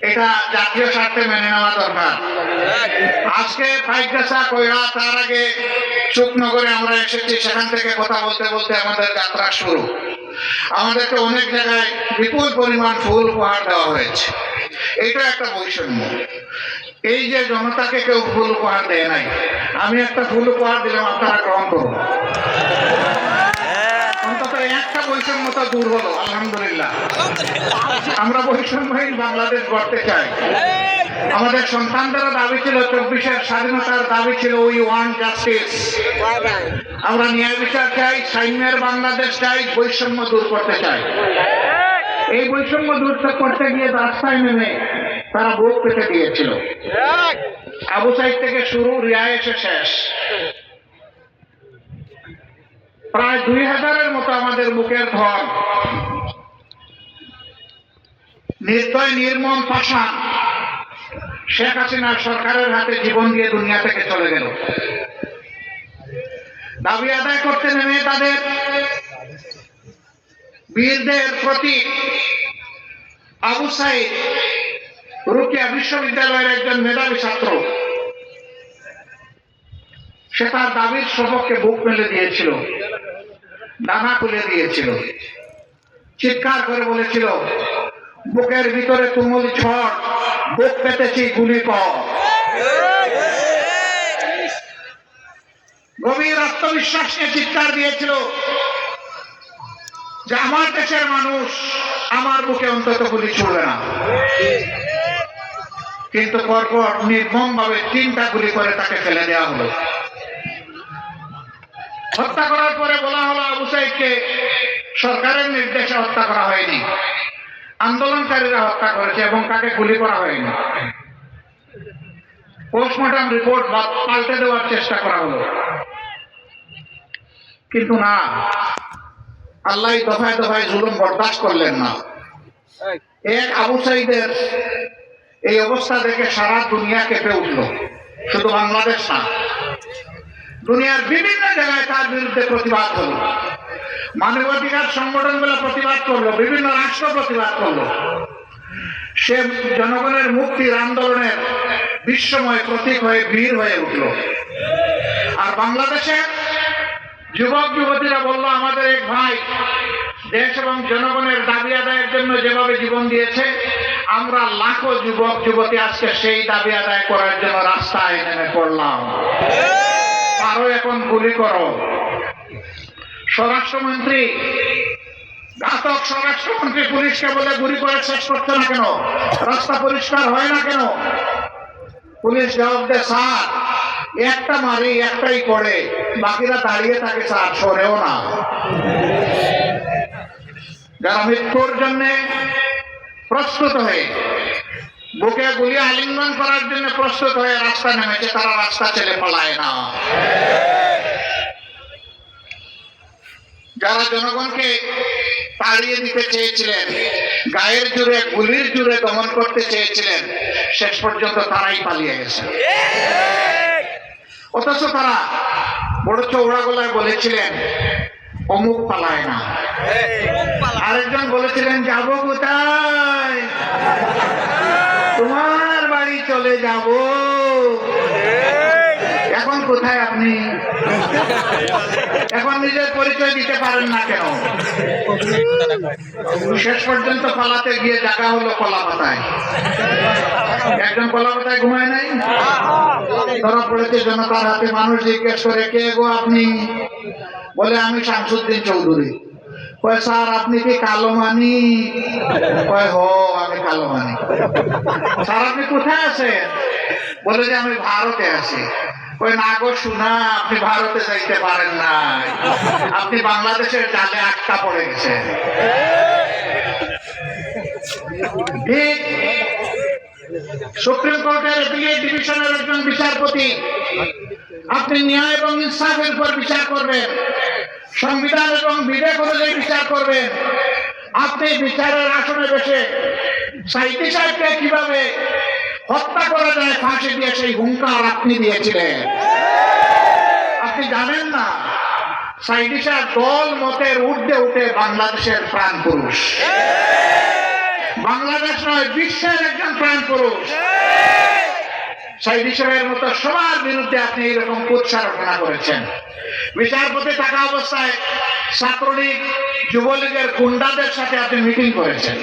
এটা জাতীয় স্বার্থে মেনে নেওয়া দরকার। আজকে ফাইকাসা কইরা তার আগে চুকনগরে আমরা এসেছি, সেখান থেকে কথা বলতে বলতে আমাদের যাত্রা শুরু। আমাদেরকে অনেক জায়গায় বিপুল পরিমাণ ফুল উপহার দেওয়া হয়েছে। এটা একটা বৈষম্য। এই যে জনতাকে কেউ ফুল উপহার দেয় নাই, আমি একটা ফুল উপহার দিলাম, আপনারা গ্রহণ করুন। অন্তত একটা বৈষম্যতা দূর হলো আলহামদুলিল্লাহ। আমরা বৈষম্যহীন বাংলাদেশ গড়তে চাই। আমাদের সন্তানদেরও দাবি ছিল চব্বিশের স্বাধীনতার দাবি ছিল উই ওয়ান জাস্টিস আমরা ন্যায় বিচার চাই সাইনের বাংলাদেশ চাই বৈষম্য দূর করতে চাই। এই বৈষম্য দূর করতে গিয়ে রাস্তায় নেমে তারা বুক পেতে দিয়েছিল। আবু সাইড থেকে শুরু রিয়া এসে শেষ। প্রায় দুই হাজারের মতো আমাদের বুকের ধন নির্দয় নির্মম পাশান শেখ হাসিনার সরকারের হাতে জীবন দিয়ে দুনিয়া থেকে চলে গেল। দাবি আদায় করতে নেমে তাদের বীরদের প্রতি আবু সাইদ রুকিয়া বিশ্ববিদ্যালয়ের একজন মেধাবী ছাত্র, সে তার দাবির সপক্ষে বুক মেলে দিয়েছিল। ডানা খুলে দিয়েছিল। চিৎকার করে বলেছিল, বুকের ভিতরে তুমুল ঝড়, বুক পেতেছি গুলি কর। গভীর আত্মবিশ্বাস নিয়ে চিৎকার দিয়েছিল, যে আমার দেশের মানুষ আমার বুকে অন্তত গুলি ছুড়বে না। কিন্তু পরপর নির্মম ভাবে তিনটা গুলি করে তাকে ফেলে দেওয়া হলো। হত্যা করার পরে বলা হলো আবু সাইদকে সরকারের নির্দেশে হত্যা করা হয়নি। আন্দোলনকারীরা হত্যা করেছে এবং তাকে গুলি করা হয়নি। পোস্টমর্টম রিপোর্ট পাল্টে দেওয়ার চেষ্টা করা হলো। কিন্তু না, আল্লাহ দফায় দফায় জুলুম বরদাস্ত করলেন না। এক আবু সাইদের এই অবস্থা দেখে সারা দুনিয়া কেঁপে উঠল। শুধু বাংলাদেশ না দুনিয়ার বিভিন্ন জায়গায় তার বিরুদ্ধে প্রতিবাদ হলো মানবাধিকার সংগঠনগুলো প্রতিবাদ করল, বিভিন্ন রাষ্ট্র প্রতিবাদ করল। সে জনগণের মুক্তির আন্দোলনের বিশ্বময় প্রতীক হয়ে ভিড় হয়ে উঠল। আর বাংলাদেশে যুবক, যুবতীরা বলল, আমাদের এক ভাই দেশ এবং জনগণের দাবি আদায়ের জন্য যেভাবে জীবন দিয়েছে, আমরা লাখো যুবক, যুবতী আজকে সেই দাবি আদায় করার জন্য রাস্তায় নেমে পড়লাম। আরও এখন গুলি করো। স্বরাষ্ট্রমন্ত্রী, ঘাতক স্বরাষ্ট্রমন্ত্রী পুলিশকে বলে গুলি করে শেষ করছে না কেন? রাস্তা পরিষ্কার হয় না কেন? পুলিশ জবাব দেয়, স্যার, একটা মারি, একটাই করে বাকিরা দাঁড়িয়ে থাকে, স্যার সরেও না। যারা মৃত্যুর জন্যে প্রস্তুত হয়ে বুকে গুলি আলিঙ্গন করার জন্য প্রস্তুত হয়ে রাস্তা নেমেছে তারা রাস্তা ছেড়ে পালায় না। যারা জনগণকে তাড়িয়ে দিতে চেয়েছিলেন গায়ের জুড়ে গুলির জুড়ে দমন করতে চেয়েছিলেন শেষ পর্যন্ত তারাই পালিয়ে গেছে। অথচ তারা বড় চৌড়া গলায় বলেছিলেন অমুক পালায় না। আরেকজন বলেছিলেন যাব কোথায়? তোমার বাড়ি চলে যাব। এখন কোথায় আপনি? এখন নিজের পরিচয় দিতে পারেন না কেন? শেষ পর্যন্ত পালাতে গিয়ে জায়গা হলো কলা পাতায় একজন কলা পাতায় ঘুমায় নাই? ধরা পড়েছে জনতার হাতে মানুষ জিজ্ঞেস করে কে গো আপনি? বলে আমি শামসুদ্দিন চৌধুরী। কয়, স্যার, আপনি কি কালো মানি কয়, হো, আমি কালো মানি স্যার, আপনি কোথায় আছেন? বলে যে, আমি ভারতে আছি। ওই না গো, শোনা, আপনি ভারতে যাইতে পারেন না আপনি বাংলাদেশের জালে আটকা পড়ে গেছেন। ঠিক। সুপ্রিম কোর্টের এপিলেট ডিভিশনের একজন বিচারপতি, আপনি ন্যায় এবং ইনসাফের উপর বিচার করবেন। সংবিধান এবং বিবেক অনুযায়ী বিচার করবেন। আপনি বিচারের আসনে বসে সাহিত্য সাহেবকে কীভাবে হত্যা করা যায় ফাঁসি দিয়ে সেই হুঙ্কার আপনি দিয়েছিলেন। আপনি জানেন না সাইদি সাহেব দল মতের ঊর্ধ্বে উঠে বাংলাদেশের প্রাণ পুরুষ। বাংলাদেশ নয়, বিশ্বের একজন প্রাণ পুরুষ। সেই বিষয়ের মতো সবার বিরুদ্ধে আপনি এইরকম রচনা করেছেন। বিচারপতি থাকা অবস্থায় ছাত্রলীগ, যুবলীগের গুন্ডাদের সাথে আপনি মিটিং করেছেন।